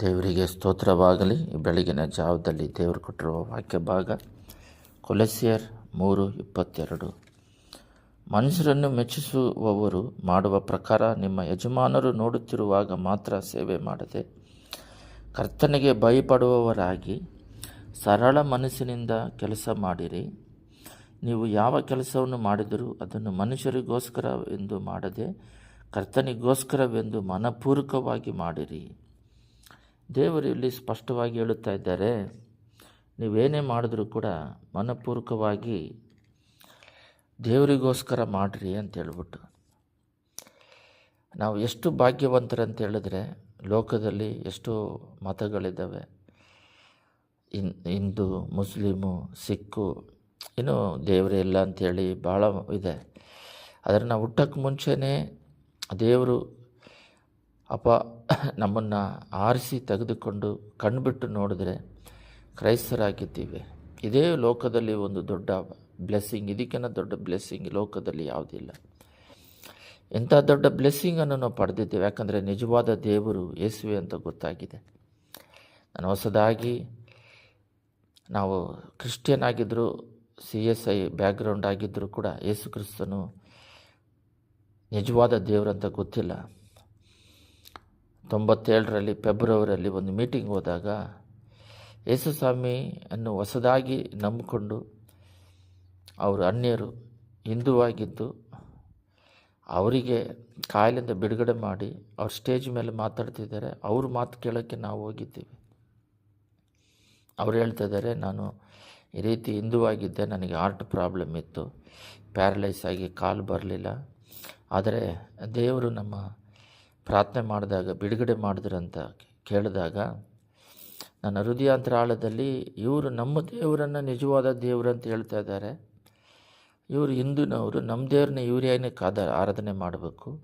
ದೇವರಿಗೆ ಸ್ತೋತ್ರವಾಗಲಿ. ಬೆಳಗಿನ ಜಾವದಲ್ಲಿ ದೇವರು ಕೊಟ್ಟಿರುವ ವಾಕ್ಯ ಭಾಗ ಕೊಲೆಸಿಯರ್ ಮೂರು ಇಪ್ಪತ್ತೆರಡು. ಮನುಷ್ಯರನ್ನು ಮೆಚ್ಚಿಸುವವರು ಮಾಡುವ ಪ್ರಕಾರ ನಿಮ್ಮ ಯಜಮಾನರು ನೋಡುತ್ತಿರುವಾಗ ಮಾತ್ರ ಸೇವೆ ಮಾಡದೆ ಕರ್ತನಿಗೆ ಭಯಪಡುವವರಾಗಿ ಸರಳ ಮನಸ್ಸಿನಿಂದ ಕೆಲಸ ಮಾಡಿರಿ. ನೀವು ಯಾವ ಕೆಲಸವನ್ನು ಮಾಡಿದರೂ ಅದನ್ನು ಮನುಷ್ಯರಿಗೋಸ್ಕರ ಎಂದು ಮಾಡದೆ ಕರ್ತನಿಗೋಸ್ಕರವೆಂದು ಮನಪೂರ್ವಕವಾಗಿ ಮಾಡಿರಿ. ದೇವರು ಇಲ್ಲಿ ಸ್ಪಷ್ಟವಾಗಿ ಹೇಳುತ್ತಾ ಇದ್ದಾರೆ, ನೀವೇನೇ ಮಾಡಿದ್ರೂ ಕೂಡ ಮನಪೂರ್ವಕವಾಗಿ ದೇವರಿಗೋಸ್ಕರ ಮಾಡಿರಿ ಅಂತ ಹೇಳ್ಬಿಟ್ಟು. ನಾವು ಎಷ್ಟು ಭಾಗ್ಯವಂತರಂತ ಹೇಳಿದ್ರೆ ಲೋಕದಲ್ಲಿ ಎಷ್ಟು ಮತಗಳಿದ್ದಾವೆ. ಇನ್, ಹಿಂದೂ, ಮುಸ್ಲಿಮು, ಸಿಕ್ಕು ಏನೂ ದೇವರೇ ಇಲ್ಲ ಅಂಥೇಳಿ ಭಾಳ ಇದೆ. ಆದರೆ ನಾವು ಹುಟ್ಟಕ್ಕೆ ಮುಂಚೆನೇ ದೇವರು ಅಪ್ಪ ನಮ್ಮನ್ನು ಆರಿಸಿ ತೆಗೆದುಕೊಂಡು ಕಣ್ಬಿಟ್ಟು ನೋಡಿದ್ರೆ ಕ್ರೈಸ್ತರಾಗಿದ್ದೀವಿ. ಇದೇ ಲೋಕದಲ್ಲಿ ಒಂದು ದೊಡ್ಡ ಬ್ಲೆಸ್ಸಿಂಗ್ ಇದಕ್ಕಿಂತ ದೊಡ್ಡ ಬ್ಲೆಸ್ಸಿಂಗ್ ಲೋಕದಲ್ಲಿ ಯಾವುದಿಲ್ಲ ಎಂಥ ದೊಡ್ಡ ಬ್ಲೆಸ್ಸಿಂಗನ್ನು ನಾವು ಪಡೆದಿದ್ದೇವೆ. ಯಾಕಂದರೆ ನಿಜವಾದ ದೇವರು ಯೇಸುವೆ ಅಂತ ಗೊತ್ತಾಗಿದೆ. ನಾನು ಹೊಸದಾಗಿ ನಾವು ಕ್ರಿಶ್ಚಿಯನ್ ಆಗಿದ್ದರೂ ಸಿ ಎಸ್ ಐ ಬ್ಯಾಕ್ಗ್ರೌಂಡ್ ಆಗಿದ್ದರೂ ಕೂಡ ಯೇಸು ಕ್ರಿಸ್ತನು ನಿಜವಾದ ದೇವರಂತ ಗೊತ್ತಿಲ್ಲ. ತೊಂಬತ್ತೇಳರಲ್ಲಿ ಫೆಬ್ರವರಿಯಲ್ಲಿ ಒಂದು ಮೀಟಿಂಗ್ ಹೋದಾಗ ಯೇಸುಸ್ವಾಮಿಯನ್ನು ಹೊಸದಾಗಿ ನಂಬಿಕೊಂಡು ಅವರು ಅನ್ಯರು ಹಿಂದುವಾಗಿದ್ದು ಅವರಿಗೆ ಕಾಯಿಲೆಯಿಂದ ಬಿಡುಗಡೆ ಮಾಡಿ ಅವ್ರ ಸ್ಟೇಜ್ ಮೇಲೆ ಮಾತಾಡ್ತಿದ್ದಾರೆ, ಅವ್ರ ಮಾತು ಕೇಳೋಕ್ಕೆ ನಾವು ಹೋಗಿದ್ದೀವಿ. ಅವ್ರು ಹೇಳ್ತಾ ಇದ್ದಾರೆ, ನಾನು ಈ ರೀತಿ ಹಿಂದುವಾಗಿದ್ದೆ ನನಗೆ ಹಾರ್ಟ್ ಪ್ರಾಬ್ಲಮ್ ಇತ್ತು ಪ್ಯಾರಲೈಸ್ ಆಗಿ ಕಾಲು ಬರಲಿಲ್ಲ. ಆದರೆ ದೇವರು ನಮ್ಮ ಪ್ರಾರ್ಥನೆ ಮಾಡಿದಾಗ, ಬಿಡುಗಡೆ ಮಾಡಿದ್ರಂತ ಕೇಳಿದಾಗ, ನನ್ನ ಹೃದಯಾಂತರಾಳದಲ್ಲಿ ಇವರು ನಮ್ಮ ದೇವರನ್ನು ನಿಜವಾದ ದೇವರು ಅಂತ ಹೇಳ್ತಾ ಇದ್ದಾರೆ. ಇವರು ಹಿಂದೂನವರು, ನಮ್ಮ ದೇವ್ರನ್ನ ಇವ್ರು ಏನಕ್ಕೆ ಆದ ಆರಾಧನೆ ಮಾಡಬೇಕು.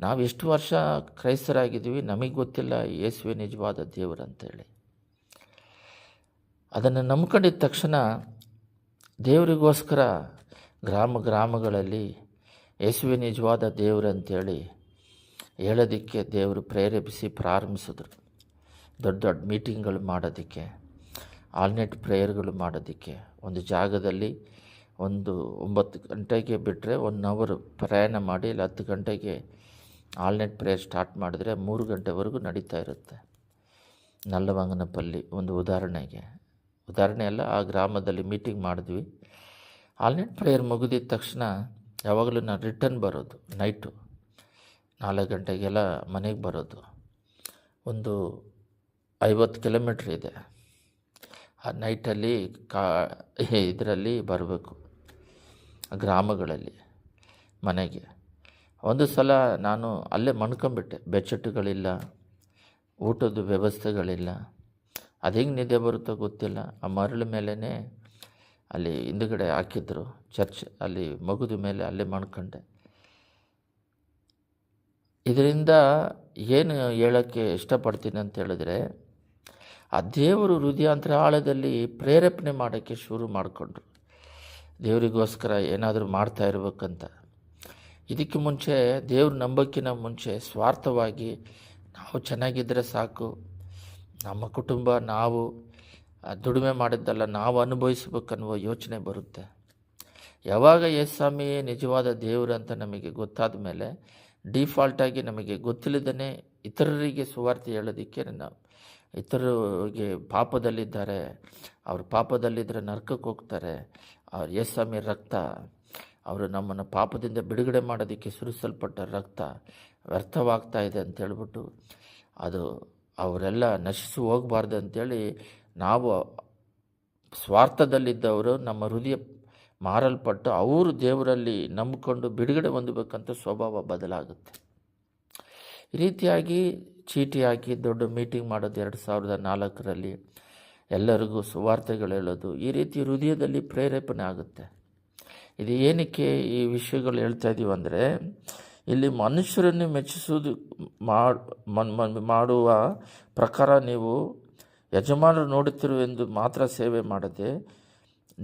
ನಾವು ಎಷ್ಟು ವರ್ಷ ಕ್ರೈಸ್ತರಾಗಿದ್ದೀವಿ, ನಮಗೆ ಗೊತ್ತಿಲ್ಲ ಯೇಸುವೆ ನಿಜವಾದ ದೇವರು ಅಂತೇಳಿ ಅದನ್ನು ನಂಬ್ಕೊಂಡಿದ್ದ ತಕ್ಷಣ ದೇವರಿಗೋಸ್ಕರ ಗ್ರಾಮ ಗ್ರಾಮಗಳಲ್ಲಿ ಯೇಸುವೆ ನಿಜವಾದ ದೇವರು ಅಂತೇಳಿ ಹೇಳೋದಕ್ಕೆ ದೇವರು ಪ್ರೇರೇಪಿಸಿ ಪ್ರಾರಂಭಿಸಿದ್ರು. ದೊಡ್ಡ ದೊಡ್ಡ ಮೀಟಿಂಗ್ಗಳು ಮಾಡೋದಕ್ಕೆ ಆಲ್ನೆಟ್ ಪ್ರೇಯರ್ಗಳು ಮಾಡೋದಕ್ಕೆ. ಒಂದು ಜಾಗದಲ್ಲಿ ಒಂದು ಒಂಬತ್ತು ಗಂಟೆಗೆ ಬಿಟ್ಟರೆ ಒನ್ ಅವರ್ ಪ್ರಯಾಣ ಮಾಡಿ ಇಲ್ಲ ಹತ್ತು ಗಂಟೆಗೆ ಆಲ್ನೆಟ್ ಪ್ರೇಯರ್ ಸ್ಟಾರ್ಟ್ ಮಾಡಿದ್ರೆ ಮೂರು ಗಂಟೆವರೆಗೂ ನಡೀತಾ ಇರುತ್ತೆ. ನಲ್ಲವಂಗನಪಲ್ಲಿ ಒಂದು ಉದಾಹರಣೆಗೆ. ಉದಾಹರಣೆ ಅಲ್ಲ, ಆ ಗ್ರಾಮದಲ್ಲಿ ಮೀಟಿಂಗ್ ಮಾಡಿದ್ವಿ. ಆಲ್ನೆಟ್ ಪ್ರೇಯರ್ ಮುಗಿದಿದ ತಕ್ಷಣ ಯಾವಾಗಲೂ ನಾನು ರಿಟರ್ನ್ ಬರೋದು ನೈಟು ನಾಲ್ಕು ಗಂಟೆಗೆಲ್ಲ ಮನೆಗೆ ಬರೋದು. ಒಂದು ಐವತ್ತು ಕಿಲೋಮೀಟ್ರ್ ಇದೆ. ಆ ನೈಟಲ್ಲಿ ಕಾ, ಇದರಲ್ಲಿ ಬರಬೇಕು. ಗ್ರಾಮಗಳಲ್ಲಿ, ಮನೆಗೆ. ಒಂದು ಸಲ ನಾನು ಅಲ್ಲೇ ಮಣ್ಕೊಂಬಿಟ್ಟೆ. ಬೆಚ್ಚಟ್ಟುಗಳಿಲ್ಲ ಊಟದ ವ್ಯವಸ್ಥೆಗಳಿಲ್ಲ. ಅದು ಹೆಂಗೆ ನಿದ್ದೆ ಬರುತ್ತೋ ಗೊತ್ತಿಲ್ಲ. ಆ ಮರಳ ಮೇಲೇ ಅಲ್ಲಿ ಹಿಂದುಗಡೆ ಹಾಕಿದ್ರು. ಚರ್ಚ್ ಅಲ್ಲಿ ಮಗುದ ಮೇಲೆ ಅಲ್ಲೇ ಮಾಡ್ಕೊಂಡೆ ಇದರಿಂದ ಏನು ಹೇಳೋಕ್ಕೆ ಇಷ್ಟಪಡ್ತೀನಿ ಅಂತ ಹೇಳಿದ್ರೆ, ಆ ದೇವರು ಹೃದಯಾಂತರ ಆಳದಲ್ಲಿ ಪ್ರೇರೇಪಣೆ ಮಾಡೋಕ್ಕೆ ಶುರು ಮಾಡಿಕೊಂಡ್ರು. ದೇವರಿಗೋಸ್ಕರ ಏನಾದರೂ ಮಾಡ್ತಾ ಇರ್ಬೇಕಂತ. ಇದಕ್ಕೆ ಮುಂಚೆ ದೇವ್ರ ನಂಬಕ್ಕಿನ ಮುಂಚೆ ಸ್ವಾರ್ಥವಾಗಿ ನಾವು ಚೆನ್ನಾಗಿದ್ದರೆ ಸಾಕು. ನಮ್ಮ ಕುಟುಂಬ, ನಾವು ದುಡಿಮೆ ಮಾಡಿದ್ದಲ್ಲ, ನಾವು ಅನುಭವಿಸ್ಬೇಕನ್ನುವ ಯೋಚನೆ ಬರುತ್ತೆ. ಯಾವಾಗ ಯೇಸ್ವಾಮಿಯೇ ನಿಜವಾದ ದೇವರು ಅಂತ ನಮಗೆ ಗೊತ್ತಾದ ಮೇಲೆ ಡಿಫಾಲ್ಟಾಗಿ ನಮಗೆ ಗೊತ್ತಿಲ್ಲದೇ ಇತರರಿಗೆ ಸುವಾರ್ತೆ ಹೇಳೋದಕ್ಕೆ ನನ್ನ ಇತರರಿಗೆ ಪಾಪದಲ್ಲಿದ್ದಾರೆ, ಅವರು ಪಾಪದಲ್ಲಿದ್ದರೆ ನರ್ಕಕ್ಕೆ ಹೋಗ್ತಾರೆ, ಅವ್ರ ಯೇಸ್ವಾಮಿ ರಕ್ತ, ಅವರು ನಮ್ಮನ್ನು ಪಾಪದಿಂದ ಬಿಡುಗಡೆ ಮಾಡೋದಕ್ಕೆ ಸುರಿಸಲ್ಪಟ್ಟ ರಕ್ತ ವ್ಯರ್ಥವಾಗ್ತಾ ಇದೆ ಅಂತ ಹೇಳ್ಬಿಟ್ಟು ಅದು ಅವರೆಲ್ಲ ನಶಿಸಿ ಹೋಗಬಾರ್ದು ಅಂಥೇಳಿ ನಾವು ಸ್ವಾರ್ಥದಲ್ಲಿದ್ದವರು ನಮ್ಮ ಹೃದಯ ಮಾರಲ್ಪಟ್ಟು ಅವರು ದೇವರಲ್ಲಿ ನಂಬಿಕೊಂಡು ಬಿಡುಗಡೆ ಹೊಂದಬೇಕಂತ ಸ್ವಭಾವ ಬದಲಾಗುತ್ತೆ. ಈ ರೀತಿಯಾಗಿ ಚೀಟಿ ಹಾಕಿ ದೊಡ್ಡ ಮೀಟಿಂಗ್ ಮಾಡೋದು ಎರಡು ಸಾವಿರದ ನಾಲ್ಕರಲ್ಲಿ ಎಲ್ಲರಿಗೂ ಸುವಾರ್ತೆಗಳು ಹೇಳೋದು ಈ ರೀತಿ ಹೃದಯದಲ್ಲಿ ಪ್ರೇರೇಪಣೆ ಆಗುತ್ತೆ. ಇದು ಏನಕ್ಕೆ ಈ ವಿಷಯಗಳು ಹೇಳ್ತಾ ಇದ್ದೀವಿ ಅಂದರೆ, ಇಲ್ಲಿ ಮನುಷ್ಯರನ್ನು ಮೆಚ್ಚಿಸುವುದು ಮಾಡುವ ಪ್ರಕಾರ ನೀವು ಯಜಮಾನರು ನೋಡುತ್ತಿರುವೆಂದು ಮಾತ್ರ ಸೇವೆ ಮಾಡದೆ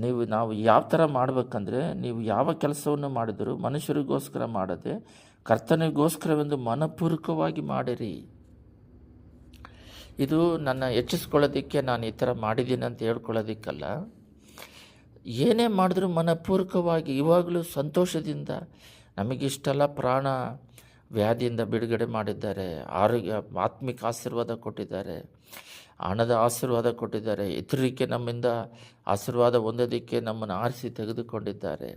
ನೀವು ನಾವು ಯಾವ ಥರ ಮಾಡಬೇಕಂದ್ರೆ ನೀವು ಯಾವ ಕೆಲಸವನ್ನು ಮಾಡಿದರೂ ಮನುಷ್ಯರಿಗೋಸ್ಕರ ಮಾಡದೆ ಕರ್ತನಿಗೋಸ್ಕರವೆಂದು ಮನಪೂರ್ವಕವಾಗಿ ಮಾಡಿರಿ. ಇದು ನನ್ನ ಹೆಚ್ಚಿಸ್ಕೊಳ್ಳೋದಕ್ಕೆ ನಾನು ಈ ಥರ ಮಾಡಿದ್ದೀನಿ ಅಂತ ಹೇಳ್ಕೊಳ್ಳೋದಕ್ಕಲ್ಲ. ಏನೇ ಮಾಡಿದ್ರೂ ಮನಪೂರ್ವಕವಾಗಿ ಇವಾಗಲೂ ಸಂತೋಷದಿಂದ ನಮಗಿಷ್ಟೆಲ್ಲ ಪ್ರಾಣ ವ್ಯಾಧಿಯಿಂದ ಬಿಡುಗಡೆ ಮಾಡಿದ್ದಾರೆ. ಆರೋಗ್ಯ, ಆತ್ಮಿಕ ಆಶೀರ್ವಾದ ಕೊಟ್ಟಿದ್ದಾರೆ. ಹಣದ ಆಶೀರ್ವಾದ ಕೊಟ್ಟಿದ್ದಾರೆ. ಇತರರಿಗೆ ನಮ್ಮಿಂದ ಆಶೀರ್ವಾದ ಹೊಂದೋದಕ್ಕೆ ನಮ್ಮನ್ನು ಆರಿಸಿ ತೆಗೆದುಕೊಂಡಿದ್ದಾರೆ.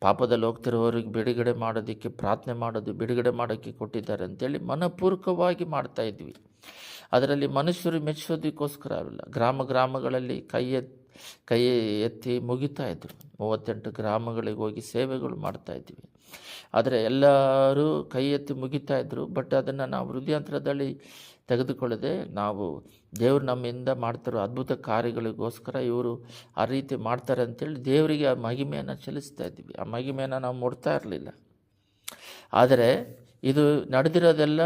ಪಾಪದಲ್ಲಿ ಹೋಗ್ತಿರೋರಿಗೆ ಬಿಡುಗಡೆ ಮಾಡೋದಕ್ಕೆ ಪ್ರಾರ್ಥನೆ ಮಾಡೋದು, ಬಿಡುಗಡೆ ಮಾಡೋಕ್ಕೆ ಕೊಟ್ಟಿದ್ದಾರೆ ಅಂತೇಳಿ ಮನಪೂರ್ವಕವಾಗಿ ಮಾಡ್ತಾ ಇದ್ವಿ. ಅದರಲ್ಲಿ ಮನುಷ್ಯರು ಮೆಚ್ಚೋದಕ್ಕೋಸ್ಕರ ಅಲ್ಲ, ಗ್ರಾಮ ಗ್ರಾಮಗಳಲ್ಲಿ ಕೈ ಕೈ ಎತ್ತಿ ಮುಗಿತಾ ಇದ್ರು. ಮೂವತ್ತೆಂಟು ಗ್ರಾಮಗಳಿಗೆ ಹೋಗಿ ಸೇವೆಗಳು ಮಾಡ್ತಾ ಇದ್ವಿ. ಆದರೆ ಎಲ್ಲರೂ ಕೈ ಎತ್ತಿ ಮುಗಿತಾ ಇದ್ರು. ಬಟ್ ಅದನ್ನು ನಾವು ಹೃದಯಾಂತರದಲ್ಲಿ ತೆಗೆದುಕೊಳ್ಳದೆ ನಾವು ದೇವರು ನಮ್ಮಿಂದ ಮಾಡ್ತಿರೋ ಅದ್ಭುತ ಕಾರ್ಯಗಳಿಗೋಸ್ಕರ ಇವರು ಆ ರೀತಿ ಮಾಡ್ತಾರೆ ಅಂತೇಳಿ ದೇವರಿಗೆ ಆ ಮಹಿಮೆಯನ್ನು ಚಲಿಸ್ತಾ ಇದ್ವಿ ಆ ಮಹಿಮೆಯನ್ನು ನಾವು ಮುಡ್ತಾ ಇರಲಿಲ್ಲ. ಆದರೆ ಇದು ನಡೆದಿರೋದೆಲ್ಲ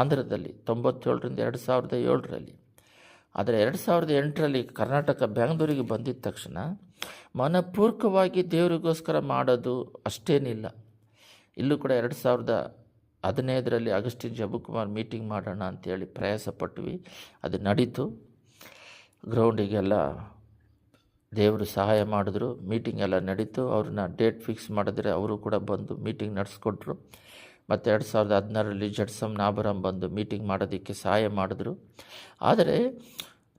ಆಂಧ್ರದಲ್ಲಿ ತೊಂಬತ್ತೇಳರಿಂದ ಎರಡು ಸಾವಿರದ ಏಳರಲ್ಲಿ. ಆದರೆ ಎರಡು ಸಾವಿರದ ಎಂಟರಲ್ಲಿ ಕರ್ನಾಟಕ ಬೆಂಗಳೂರಿಗೆ ಬಂದಿದ್ದ ತಕ್ಷಣ ಮನಪೂರ್ವಕವಾಗಿ ದೇವರಿಗೋಸ್ಕರ ಮಾಡೋದು ಅಷ್ಟೇನಿಲ್ಲ. ಇಲ್ಲೂ ಕೂಡ ಎರಡು ಸಾವಿರದ ಹದಿನೈದರಲ್ಲಿ ಅಗಸ್ಟಿನ್ ಜಬುಕುಮಾರ್ ಮೀಟಿಂಗ್ ಮಾಡೋಣ ಅಂತೇಳಿ ಪ್ರಯಾಸ ಪಟ್ವಿ. ಅದು ನಡೀತು. ಗ್ರೌಂಡಿಗೆಲ್ಲ ದೇವರು ಸಹಾಯ ಮಾಡಿದ್ರು. ಮೀಟಿಂಗ್ ಎಲ್ಲ ನಡೀತು. ಅವ್ರನ್ನ ಡೇಟ್ ಫಿಕ್ಸ್ ಮಾಡಿದ್ರೆ ಅವರು ಕೂಡ ಬಂದು ಮೀಟಿಂಗ್ ನಡೆಸ್ಕೊಟ್ರು. ಮತ್ತು ಎರಡು ಸಾವಿರದ ಹದಿನಾರರಲ್ಲಿ ಜಡ್ಸಮ್ ನಾಬರಂ ಬಂದು ಮೀಟಿಂಗ್ ಮಾಡೋದಕ್ಕೆ ಸಹಾಯ ಮಾಡಿದ್ರು. ಆದರೆ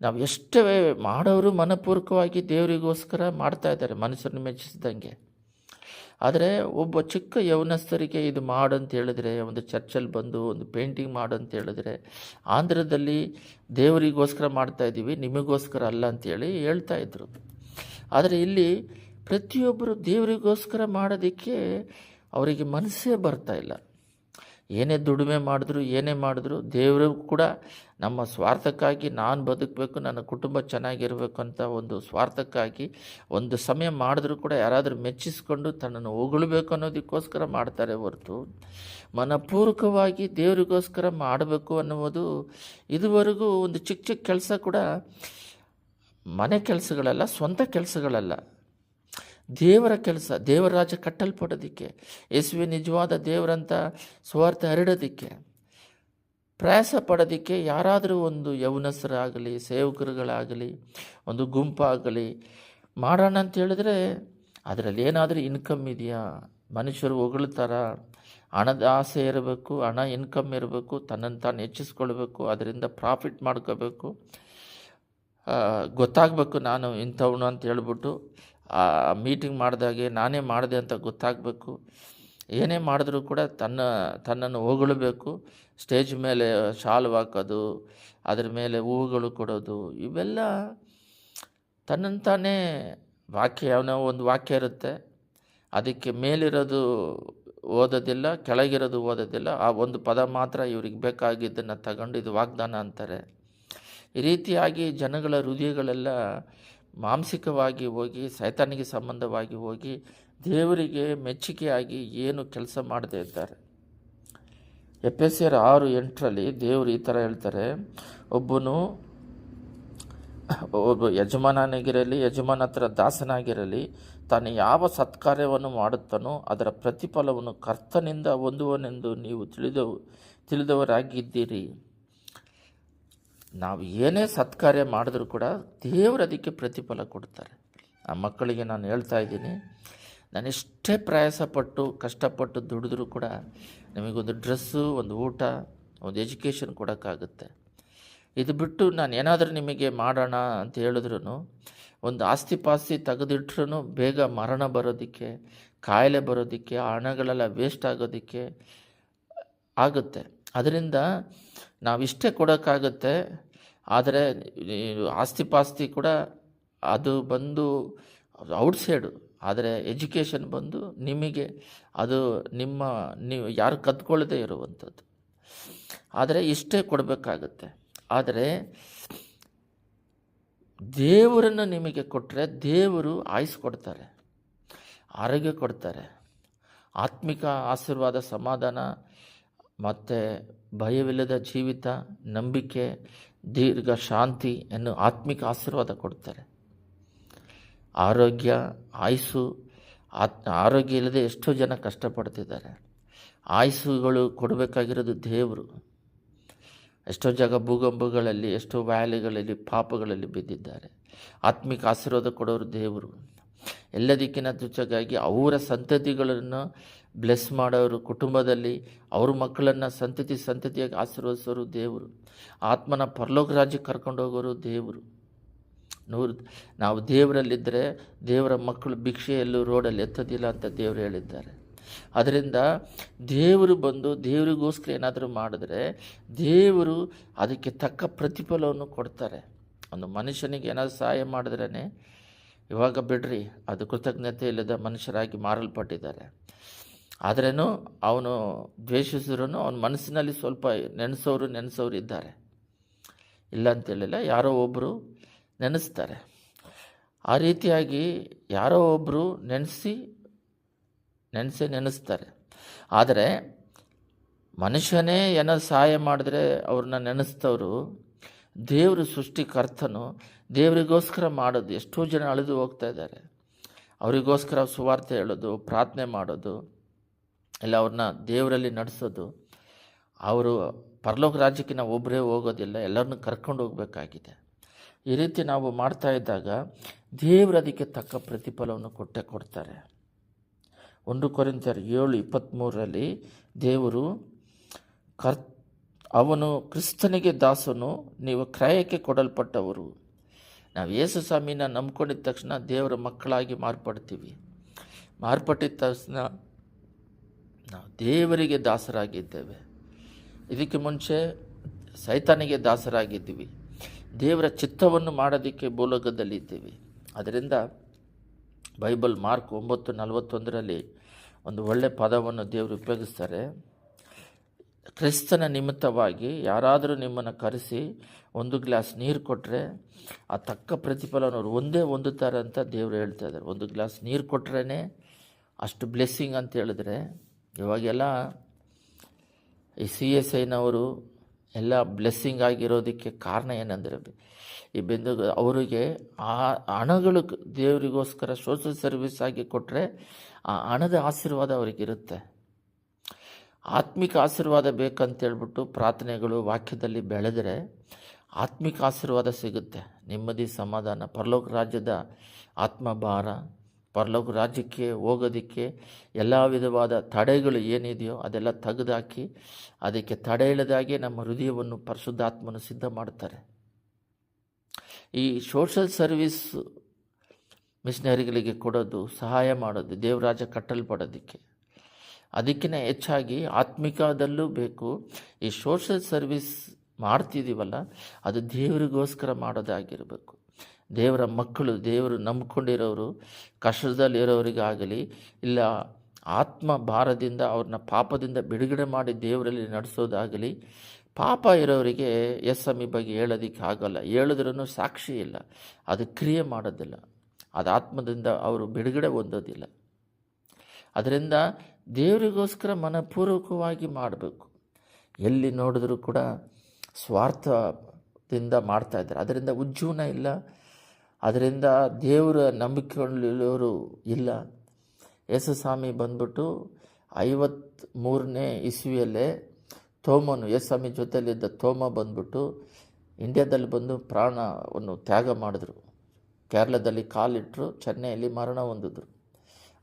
ನಾವು ಎಷ್ಟೇ ಮಾಡೋರು ಮನಪೂರ್ವಕವಾಗಿ ದೇವರಿಗೋಸ್ಕರ ಮಾಡ್ತಾ ಇದ್ದಾರೆ. ಮನಸ್ಸನ್ನು ಮೆಚ್ಚಿಸಿದಂಗೆ. ಆದರೆ ಒಬ್ಬ ಚಿಕ್ಕ ಯೌನಸ್ಥರಿಗೆ ಇದು ಮಾಡು ಅಂತ ಹೇಳಿದ್ರೆ, ಒಂದು ಚರ್ಚಲ್ಲಿ ಬಂದು, ಒಂದು ಪೇಂಟಿಂಗ್ ಮಾಡು ಅಂತ ಹೇಳಿದ್ರೆ, ಆಂಧ್ರದಲ್ಲಿ ದೇವರಿಗೋಸ್ಕರ ಮಾಡ್ತಾ ಇದ್ದೀವಿ, ನಿಮಗೋಸ್ಕರ ಅಲ್ಲ ಅಂತೇಳಿ ಹೇಳ್ತಾ ಇದ್ರು. ಆದರೆ ಇಲ್ಲಿ ಪ್ರತಿಯೊಬ್ಬರು ದೇವರಿಗೋಸ್ಕರ ಮಾಡೋದಕ್ಕೆ ಅವರಿಗೆ ಮನಸ್ಸೇ ಬರ್ತಾ ಇಲ್ಲ. ಏನೇ ದುಡಿಮೆ ಮಾಡಿದ್ರು, ಏನೇ ಮಾಡಿದ್ರು ದೇವರು ಕೂಡ ನಮ್ಮ ಸ್ವಾರ್ಥಕ್ಕಾಗಿ ನಾನು ಬದುಕಬೇಕು, ನನ್ನ ಕುಟುಂಬ ಚೆನ್ನಾಗಿರಬೇಕು ಅಂತ ಒಂದು ಸ್ವಾರ್ಥಕ್ಕಾಗಿ ಒಂದು ಸಮಯ ಮಾಡಿದ್ರೂ ಕೂಡ ಯಾರಾದರೂ ಮೆಚ್ಚಿಸ್ಕೊಂಡು ತನ್ನನ್ನು ಹೊಗಳಬೇಕು ಅನ್ನೋದಕ್ಕೋಸ್ಕರ ಮಾಡ್ತಾರೆ ಹೊರತು. ಮನಪೂರ್ವಕವಾಗಿ ದೇವರಿಗೋಸ್ಕರ ಮಾಡಬೇಕು ಅನ್ನುವುದು ಇದುವರೆಗೂ ಒಂದು ಚಿಕ್ಕ ಚಿಕ್ಕ ಕೆಲಸ ಕೂಡ ಮನೆ ಕೆಲಸಗಳಲ್ಲ, ಸ್ವಂತ ಕೆಲಸಗಳಲ್ಲ. ದೇವರ ಕೆಲಸ ದೇವರ ರಾಜ್ಯ ಕಟ್ಟಲ್ಪಡೋದಕ್ಕೆ ಯೇಸುವೆ ನಿಜವಾದ ದೇವರಂತ ಸ್ವಾರ್ಥ ಹರಡೋದಕ್ಕೆ. ಪ್ರಯಾಸ ಪಡೋದಕ್ಕೆ ಯಾರಾದರೂ ಒಂದು ಯೌವನಸ್ಥರಾಗಲಿ, ಸೇವಕರುಗಳಾಗಲಿ, ಒಂದು ಗುಂಪಾಗಲಿ ಮಾಡೋಣ ಅಂತ ಹೇಳಿದ್ರೆ ಅದರಲ್ಲಿ ಏನಾದರೂ ಇನ್ಕಮ್ ಇದೆಯಾ? ಮನುಷ್ಯರು ಹೊಗಳ್ತಾರ, ಹಣದ ಆಸೆ ಇರಬೇಕು, ಹಣ ಇನ್ಕಮ್ ಇರಬೇಕು, ತನ್ನನ್ನು ತಾನು ಹೆಚ್ಚಿಸ್ಕೊಳ್ಬೇಕು, ಅದರಿಂದ ಪ್ರಾಫಿಟ್ ಮಾಡ್ಕೋಬೇಕು. ಗೊತ್ತಾಗಬೇಕು ನಾನು ಇಂಥವನು ಅಂತ ಹೇಳ್ಬಿಟ್ಟು, ಆ ಮೀಟಿಂಗ್ ಮಾಡಿದಾಗೆ ನಾನೇ ಮಾಡಿದೆ ಅಂತ ಗೊತ್ತಾಗಬೇಕು. ಏನೇ ಮಾಡಿದ್ರೂ ಕೂಡ ತನ್ನ, ತನ್ನನ್ನು ಹೊಗಳಬೇಕು. ಸ್ಟೇಜ್ ಮೇಲೆ ಶಾಲು ಹಾಕೋದು, ಅದ್ರ ಮೇಲೆ ಹೂವುಗಳು ಕೊಡೋದು, ಇವೆಲ್ಲ ತನ್ನಂತಾನೇ ತಾನೇ ವಾಕ್ಯ ಯಾವನೋ ಒಂದು ವಾಕ್ಯ ಇರುತ್ತೆ. ಅದಕ್ಕೆ ಮೇಲಿರೋದು ಓದೋದಿಲ್ಲ, ಕೆಳಗಿರೋದು ಓದೋದಿಲ್ಲ. ಆ ಒಂದು ಪದ ಮಾತ್ರ ಇವ್ರಿಗೆ ಬೇಕಾಗಿದ್ದನ್ನು ತಗೊಂಡು ಇದು ವಾಗ್ದಾನ ಅಂತಾರೆ. ಈ ರೀತಿಯಾಗಿ ಜನಗಳ ಹೃದಯಗಳೆಲ್ಲ ಮಾನಸಿಕವಾಗಿ ಹೋಗಿ, ಸೈತಾನಿಗೆ ಸಂಬಂಧವಾಗಿ ಹೋಗಿ ದೇವರಿಗೆ ಮೆಚ್ಚುಗೆಯಾಗಿ ಏನು ಕೆಲಸ ಮಾಡದೇ ಇದ್ದಾರೆ. ಎಫ್ ಎಸ್ ಆರ್ ಆರು ಎಂಟರಲ್ಲಿ ದೇವರು ಈ ಥರ ಹೇಳ್ತಾರೆ, ಒಬ್ಬನು, ಒಬ್ಬ ಯಜಮಾನನಾಗಿರಲಿ, ಯಜಮಾನ ಹತ್ರ ದಾಸನಾಗಿರಲಿ, ತಾನು ಯಾವ ಸತ್ಕಾರ್ಯವನ್ನು ಮಾಡುತ್ತಾನೋ ಅದರ ಪ್ರತಿಫಲವನ್ನು ಕರ್ತನಿಂದ ಹೊಂದುವನೆಂದು ನೀವು ತಿಳಿದವು ತಿಳಿದವರಾಗಿದ್ದೀರಿ. ನಾವು ಏನೇ ಸತ್ಕಾರ್ಯ ಮಾಡಿದ್ರೂ ಕೂಡ ದೇವರು ಅದಕ್ಕೆ ಪ್ರತಿಫಲ ಕೊಡ್ತಾರೆ. ಆ ಮಕ್ಕಳಿಗೆ ನಾನು ಹೇಳ್ತಾ ಇದ್ದೀನಿ ನಾನು ಎಷ್ಟೇ ಪ್ರಯಾಸಪಟ್ಟು, ಕಷ್ಟಪಟ್ಟು ದುಡಿದ್ರೂ ಕೂಡ ನಮಗೊಂದು ಡ್ರೆಸ್ಸು, ಒಂದು ಊಟ, ಒಂದು ಎಜುಕೇಷನ್ ಕೊಡೋಕ್ಕಾಗುತ್ತೆ. ಇದು ಬಿಟ್ಟು ನಾನು ಏನಾದರೂ ನಿಮಗೆ ಮಾಡೋಣ ಅಂತ ಹೇಳಿದ್ರು ಒಂದು ಆಸ್ತಿ ಪಾಸ್ತಿ ತೆಗೆದಿಟ್ರೂ ಬೇಗ ಮರಣ ಬರೋದಕ್ಕೆ, ಕಾಯಿಲೆ ಬರೋದಕ್ಕೆ, ಹಣಗಳೆಲ್ಲ ವೇಸ್ಟ್ ಆಗೋದಕ್ಕೆ ಆಗುತ್ತೆ. ಅದರಿಂದ ನಾವಿಷ್ಟೇ ಕೊಡೋಕ್ಕಾಗುತ್ತೆ, ಆದರೆ ಆಸ್ತಿ ಪಾಸ್ತಿ ಕೂಡ ಅದು ಬಂದು ಔಟ್ ಸೈಡು. ಆದರೆ ಎಜುಕೇಷನ್ ಬಂದು ನಿಮಗೆ ಅದು ನಿಮ್ಮ ನೀವು ಯಾರು ಕದ್ಕೊಳ್ಳದೇ ಇರುವಂಥದ್ದು. ಆದರೆ ಇಷ್ಟೇ ಕೊಡಬೇಕಾಗತ್ತೆ. ಆದರೆ ದೇವರನ್ನು ನಿಮಗೆ ಕೊಟ್ಟರೆ ದೇವರು ಆಯ್ಸ್ ಕೊಡ್ತಾರೆ ಆರೋಗ್ಯ ಕೊಡ್ತಾರೆ, ಆತ್ಮಿಕ ಆಶೀರ್ವಾದ, ಸಮಾಧಾನ, ಮತ್ತು ಭಯವಿಲ್ಲದ ಜೀವಿತ, ನಂಬಿಕೆ, ದೀರ್ಘ ಶಾಂತಿ ಎನ್ನು ಆತ್ಮಿಕ ಆಶೀರ್ವಾದ ಕೊಡ್ತಾರೆ. ಆರೋಗ್ಯ, ಆಯುಸ್ಸು, ಆತ್, ಆರೋಗ್ಯ ಇಲ್ಲದೆ ಎಷ್ಟೋ ಜನ ಕಷ್ಟಪಡ್ತಿದ್ದಾರೆ. ಆಯುಸ್ಸುಗಳು ಕೊಡಬೇಕಾಗಿರೋದು ದೇವರು. ಎಷ್ಟೋ ಜಾಗ ಭೂಗಂಬಗಳಲ್ಲಿ ಎಷ್ಟೋ ವ್ಯಾಲಿಗಳಲ್ಲಿ, ಪಾಪಗಳಲ್ಲಿ ಬಿದ್ದಿದ್ದಾರೆ. ಆತ್ಮಿಕ ಆಶೀರ್ವಾದ ಕೊಡೋರು ದೇವರು. ಎಲ್ಲದಕ್ಕಿಂತ ತುಚ್ಚಾಗಿ ಅವರ ಸಂತತಿಗಳನ್ನು ಬ್ಲೆಸ್ ಮಾಡೋರು, ಕುಟುಂಬದಲ್ಲಿ ಅವ್ರ ಮಕ್ಕಳನ್ನು ಸಂತತಿ, ಸಂತತಿಯಾಗಿ ಆಶೀರ್ವದಿಸೋರು ದೇವರು. ಆತ್ಮನ ಪರಲೋಕ ರಾಜ್ಯಕ್ಕೆ ಕರ್ಕೊಂಡು ಹೋಗೋರು ದೇವರು. ನೂರು ನಾವು ದೇವರಲ್ಲಿದ್ದರೆ ದೇವರ ಮಕ್ಕಳು ಭಿಕ್ಷೆಯಲ್ಲೂ ರೋಡಲ್ಲಿ ಎತ್ತೋದಿಲ್ಲ ಅಂತ ದೇವರು ಹೇಳಿದ್ದಾರೆ. ಅದರಿಂದ ದೇವರು ಬಂದು ದೇವರಿಗೋಸ್ಕರ ಏನಾದರೂ ಮಾಡಿದ್ರೆ ದೇವರು ಅದಕ್ಕೆ ತಕ್ಕ ಪ್ರತಿಫಲವನ್ನು ಕೊಡ್ತಾರೆ. ಒಂದು ಮನುಷ್ಯನಿಗೆ ಏನಾದರೂ ಸಹಾಯ ಮಾಡಿದ್ರೇ ಇವಾಗ ಬಿಡ್ರಿ, ಅದು ಕೃತಜ್ಞತೆ ಇಲ್ಲದ ಮನುಷ್ಯರಾಗಿ ಮಾರಲ್ಪಟ್ಟಿದ್ದಾರೆ. ಆದ್ರೇನು ಅವನು ದ್ವೇಷಿಸಿದ್ರು ಅವನ ಮನಸ್ಸಿನಲ್ಲಿ ಸ್ವಲ್ಪ ನೆನೆಸೋರು ನೆನೆಸೋರು ಇದ್ದಾರೆ. ಇಲ್ಲ ಅಂತೇಳಿಲ್ಲ, ಯಾರೋ ಒಬ್ಬರು ನೆನೆಸ್ತಾರೆ. ಆ ರೀತಿಯಾಗಿ ಯಾರೋ ಒಬ್ಬರು ನೆನೆಸಿ ನೆನೆಸಿ ನೆನೆಸ್ತಾರೆ. ಆದರೆ ಮನುಷ್ಯನೇ ಏನೋ ಸಹಾಯ ಮಾಡಿದ್ರೆ ಅವ್ರನ್ನ ನೆನೆಸ್ತವರು, ದೇವರು ಸೃಷ್ಟಿಕರ್ತನು, ದೇವರಿಗೋಸ್ಕರ ಮಾಡೋದು, ಎಷ್ಟೋ ಜನ ಅಳೆದು ಹೋಗ್ತಾ ಇದ್ದಾರೆ. ಅವರಿಗೋಸ್ಕರ ಸುವಾರ್ತೆ ಹೇಳೋದು, ಪ್ರಾರ್ಥನೆ ಮಾಡೋದು, ಇಲ್ಲ ಅವ್ರನ್ನ ದೇವರಲ್ಲಿ ನಡೆಸೋದು. ಅವರು ಪರಲೋಕ ರಾಜ್ಯಕ್ಕಿಂತ ಒಬ್ಬರೇ ಹೋಗೋದಿಲ್ಲ, ಎಲ್ಲರನ್ನೂ ಕರ್ಕೊಂಡು ಹೋಗಬೇಕಾಗಿದೆ. ಈ ರೀತಿ ನಾವು ಮಾಡ್ತಾ ಇದ್ದಾಗ ದೇವರು ಅದಕ್ಕೆ ತಕ್ಕ ಪ್ರತಿಫಲವನ್ನು ಕೊಟ್ಟೆ ಕೊಡ್ತಾರೆ. ಒಂದು ಕೊರಿಂತರು ಏಳು ಇಪ್ಪತ್ತ್ಮೂರರಲ್ಲಿ ದೇವರು ಕರ್, ಅವನು ಕ್ರಿಸ್ತನಿಗೆ ದಾಸನು, ನೀವು ಕ್ರಯಕ್ಕೆ ಕೊಡಲ್ಪಟ್ಟವರು. ನಾವು ಯೇಸು ಸ್ವಾಮಿನ ನಂಬ್ಕೊಂಡಿದ್ದ ತಕ್ಷಣ ದೇವರ ಮಕ್ಕಳಾಗಿ ಮಾರ್ಪಡ್ತೀವಿ. ಮಾರ್ಪಟ್ಟಿದ ತಕ್ಷಣ ನಾವು ದೇವರಿಗೆ ದಾಸರಾಗಿದ್ದೇವೆ. ಇದಕ್ಕೆ ಮುಂಚೆ ಸೈತಾನಿಗೆ ದಾಸರಾಗಿದ್ದೀವಿ. ದೇವರ ಚಿತ್ತವನ್ನು ಮಾಡೋದಕ್ಕೆ ಭೂಲೋಕದಲ್ಲಿದ್ದೀವಿ. ಅದರಿಂದ ಬೈಬಲ್ ಮಾರ್ಕ್ ಒಂಬತ್ತು ನಲವತ್ತೊಂದರಲ್ಲಿ ಒಂದು ಒಳ್ಳೆಯ ಪದವನ್ನು ದೇವರು ಉಪಯೋಗಿಸ್ತಾರೆ. ಕ್ರಿಸ್ತನ ನಿಮಿತ್ತವಾಗಿ ಯಾರಾದರೂ ನಿಮ್ಮನ್ನು ಕರೆಸಿ ಒಂದು ಗ್ಲಾಸ್ ನೀರು ಕೊಟ್ಟರೆ ಆ ತಕ್ಕ ಪ್ರತಿಫಲವನ್ನು ಅವರು ಒಂದೇ ಹೊಂದುತ್ತಾರೆ ಅಂತ ದೇವರು ಹೇಳ್ತಾ ಇದ್ದಾರೆ. ಒಂದು ಗ್ಲಾಸ್ ನೀರು ಕೊಟ್ರೇ ಅಷ್ಟು ಬ್ಲೆಸ್ಸಿಂಗ್ ಅಂತ ಹೇಳಿದ್ರೆ ಇವಾಗೆಲ್ಲ ಈ ಸಿ ಎಸ್ ಐನವರು ಎಲ್ಲ ಬ್ಲೆಸ್ಸಿಂಗ್ ಆಗಿರೋದಕ್ಕೆ ಕಾರಣ ಏನಂದರೆ, ಈ ಬಿಂದು ಅವರಿಗೆ ಆ ಹಣಗಳು ದೇವರಿಗೋಸ್ಕರ ಸೋಷಲ್ ಸರ್ವಿಸ್ ಆಗಿ ಕೊಟ್ಟರೆ ಆ ಹಣದ ಆಶೀರ್ವಾದ ಅವರಿಗಿರುತ್ತೆ. ಆತ್ಮಿಕ ಆಶೀರ್ವಾದ ಬೇಕಂತೇಳ್ಬಿಟ್ಟು ಪ್ರಾರ್ಥನೆಗಳು ವಾಕ್ಯದಲ್ಲಿ ಬೆಳೆದರೆ ಆತ್ಮಿಕ ಆಶೀರ್ವಾದ ಸಿಗುತ್ತೆ. ನೆಮ್ಮದಿ, ಸಮಾಧಾನ, ಪರಲೋಕ ರಾಜ್ಯದ ಆತ್ಮಭಾರ. ಪರಲೋಕ ರಾಜ್ಯಕ್ಕೆ ಹೋಗೋದಕ್ಕೆ ಎಲ್ಲ ವಿಧವಾದ ತಡೆಗಳು ಏನಿದೆಯೋ ಅದೆಲ್ಲ ತೆಗೆದುಹಾಕಿ ಅದಕ್ಕೆ ತಡೆ ಇಲ್ಲದಾಗೆ ನಮ್ಮ ಹೃದಯವನ್ನು ಪರಿಶುದ್ಧಾತ್ಮನ ಸಿದ್ಧ ಮಾಡ್ತಾರೆ ಈ ಸೋಷಲ್ ಸರ್ವಿಸ್ ಮಿಷನರಿಗಳಿಗೆ ಕೊಡೋದು ಸಹಾಯ ಮಾಡೋದು, ದೇವರಾಜ ಕಟ್ಟಲ್ಪಡೋದಕ್ಕೆ. ಅದಕ್ಕಿಂತ ಹೆಚ್ಚಾಗಿ ಆತ್ಮಿಕದಲ್ಲೂ ಬೇಕು. ಈ ಸೋಷಲ್ ಸರ್ವಿಸ್ ಮಾಡ್ತಿದ್ದೀವಲ್ಲ ಅದು ದೇವರಿಗೋಸ್ಕರ ಮಾಡೋದಾಗಿರಬೇಕು. ದೇವರ ಮಕ್ಕಳು, ದೇವರು ನಂಬ್ಕೊಂಡಿರೋರು ಕಷ್ಟದಲ್ಲಿರೋರಿಗಾಗಲಿ, ಇಲ್ಲ ಆತ್ಮ ಭಾರದಿಂದ ಅವ್ರನ್ನ ಪಾಪದಿಂದ ಬಿಡುಗಡೆ ಮಾಡಿ ದೇವರಲ್ಲಿ ನಡೆಸೋದಾಗಲಿ, ಪಾಪ ಇರೋರಿಗೆ ಎಸ್ ಸ್ವಾಮಿ ಬಗ್ಗೆ ಹೇಳೋದಕ್ಕೆ ಆಗಲ್ಲ ಹೇಳಿದ್ರೂ ಸಾಕ್ಷಿ ಇಲ್ಲ. ಅದು ಕ್ರಿಯೆ ಮಾಡೋದಿಲ್ಲ. ಅದು ಆತ್ಮದಿಂದ ಅವರು ಬಿಡುಗಡೆ ಹೊಂದೋದಿಲ್ಲ. ಅದರಿಂದ ದೇವರಿಗೋಸ್ಕರ ಮನಪೂರ್ವಕವಾಗಿ ಮಾಡಬೇಕು. ಎಲ್ಲಿ ನೋಡಿದ್ರೂ ಕೂಡ ಸ್ವಾರ್ಥದಿಂದ ಮಾಡ್ತಾಯಿದ್ದಾರೆ ಅದರಿಂದ ಉಜ್ಜೀವನ ಇಲ್ಲ. ಅದರಿಂದ ದೇವರ ನಂಬಿಕೆಗಳಿರೋರು ಇಲ್ಲ. ಯೇಸು ಸ್ವಾಮಿ ಬಂದ್ಬಿಟ್ಟು ಐವತ್ತ್ಮೂರನೇ ಇಸ್ವಿಯಲ್ಲೇ ತೋಮನು ಯೇಸು ಸ್ವಾಮಿ ಜೊತೆಯಲ್ಲಿದ್ದ ತೋಮ ಬಂದ್ಬಿಟ್ಟು ಇಂಡ್ಯಾದಲ್ಲಿ ಬಂದು ಪ್ರಾಣವನ್ನು ತ್ಯಾಗ ಮಾಡಿದ್ರು. ಕೇರಳದಲ್ಲಿ ಕಾಲಿಟ್ಟರು, ಚೆನ್ನೈಯಲ್ಲಿ ಮರಣ ಹೊಂದಿದ್ರು.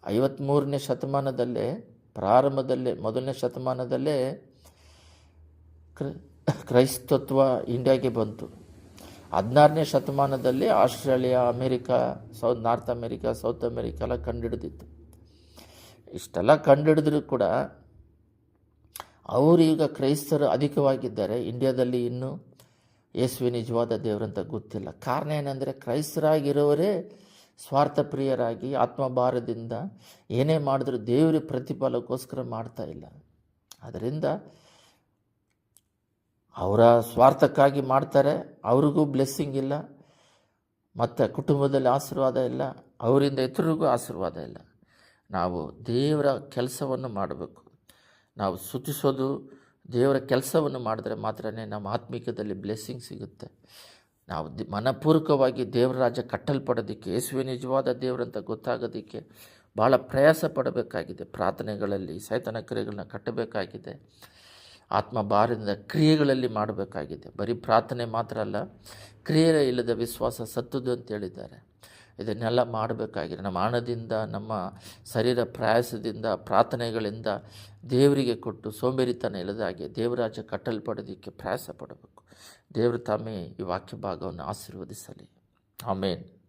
ಐವತ್ತ್ಮೂರನೇ ಶತಮಾನದಲ್ಲೇ, ಪ್ರಾರಂಭದಲ್ಲೇ, ಮೊದಲನೇ ಶತಮಾನದಲ್ಲೇ ಕ್ರ, ಕ್ರೈಸ್ತತ್ವ ಇಂಡಿಯಾಗೆ ಬಂತು. ಹದಿನಾರನೇ ಶತಮಾನದಲ್ಲಿ Australia, America, south, North America, South America ಎಲ್ಲ ಕಂಡುಹಿಡಿದಿತ್ತು. ಇಷ್ಟೆಲ್ಲ ಕಂಡುಹಿಡಿದ್ರೂ ಕೂಡ ಅವರೀಗ ಕ್ರೈಸ್ತರು ಅಧಿಕವಾಗಿದ್ದಾರೆ. ಇಂಡಿಯಾದಲ್ಲಿ ಇನ್ನೂ ಯೇಸುವೆ ನಿಜವಾದ ದೇವರಂತ ಗೊತ್ತಿಲ್ಲ. ಕಾರಣ ಏನಂದರೆ ಕ್ರೈಸ್ತರಾಗಿರೋರೇ ಸ್ವಾರ್ಥಪ್ರಿಯರಾಗಿ ಆತ್ಮಭಾರದಿಂದ ಏನೇ ಮಾಡಿದ್ರೂ ದೇವರ ಪ್ರತಿಫಲಕ್ಕೋಸ್ಕರ ಮಾಡ್ತಾ ಇಲ್ಲ. ಅದರಿಂದ ಅವರ ಸ್ವಾರ್ಥಕ್ಕಾಗಿ ಮಾಡ್ತಾರೆ, ಅವ್ರಿಗೂ ಬ್ಲೆಸ್ಸಿಂಗ್ ಇಲ್ಲ, ಮತ್ತು ಕುಟುಂಬದಲ್ಲಿ ಆಶೀರ್ವಾದ ಇಲ್ಲ, ಅವರಿಂದ ಇತರಿಗೂ ಆಶೀರ್ವಾದ ಇಲ್ಲ. ನಾವು ದೇವರ ಕೆಲಸವನ್ನು ಮಾಡಬೇಕು. ನಾವು ಸುತಿಸೋದು ದೇವರ ಕೆಲಸವನ್ನು ಮಾಡಿದ್ರೆ ಮಾತ್ರ ನಮ್ಮ ಆತ್ಮಿಕದಲ್ಲಿ ಬ್ಲೆಸ್ಸಿಂಗ್ ಸಿಗುತ್ತೆ. ನಾವು ದಿ, ಮನಪೂರ್ವಕವಾಗಿ ದೇವರ ರಾಜ್ಯ ಕಟ್ಟಲ್ಪಡೋದಕ್ಕೆ, ಯೇಸುವೆ ನಿಜವಾದ ದೇವರಂತ ಗೊತ್ತಾಗೋದಕ್ಕೆ ಭಾಳ ಪ್ರಯಾಸ ಪಡಬೇಕಾಗಿದೆ. ಪ್ರಾರ್ಥನೆಗಳಲ್ಲಿ ಸೈತನ ಕ್ರಿಯೆಗಳನ್ನ ಕಟ್ಟಬೇಕಾಗಿದೆ. ಆತ್ಮ ಭಾರದಿಂದ ಕ್ರಿಯೆಗಳಲ್ಲಿ ಮಾಡಬೇಕಾಗಿದೆ. ಬರೀ ಪ್ರಾರ್ಥನೆ ಮಾತ್ರ ಅಲ್ಲ ಕ್ರಿಯೆ ಇಲ್ಲದ ವಿಶ್ವಾಸ ಸತ್ತದು ಅಂತ ಹೇಳಿದ್ದಾರೆ. ಇದನ್ನೆಲ್ಲ ಮಾಡಬೇಕಾಗಿದೆ. ನಮ್ಮ ಹಣದಿಂದ ನಮ್ಮ ಶರೀರ ಪ್ರಯಾಸದಿಂದ, ಪ್ರಾರ್ಥನೆಗಳಿಂದ ದೇವರಿಗೆ ಕೊಟ್ಟು ಸೋಂಬೇರಿತನ ಇಲ್ಲದಾಗೆ ದೇವರಾಜ ಕಟ್ಟಲ್ಪಡೋದಕ್ಕೆ ಪ್ರಯಾಸ ಪಡಬೇಕು. ದೇವರು ತಾಮೇ ಈ ವಾಕ್ಯ ಭಾಗವನ್ನು ಆಶೀರ್ವದಿಸಲಿ. ಆಮೇನ್.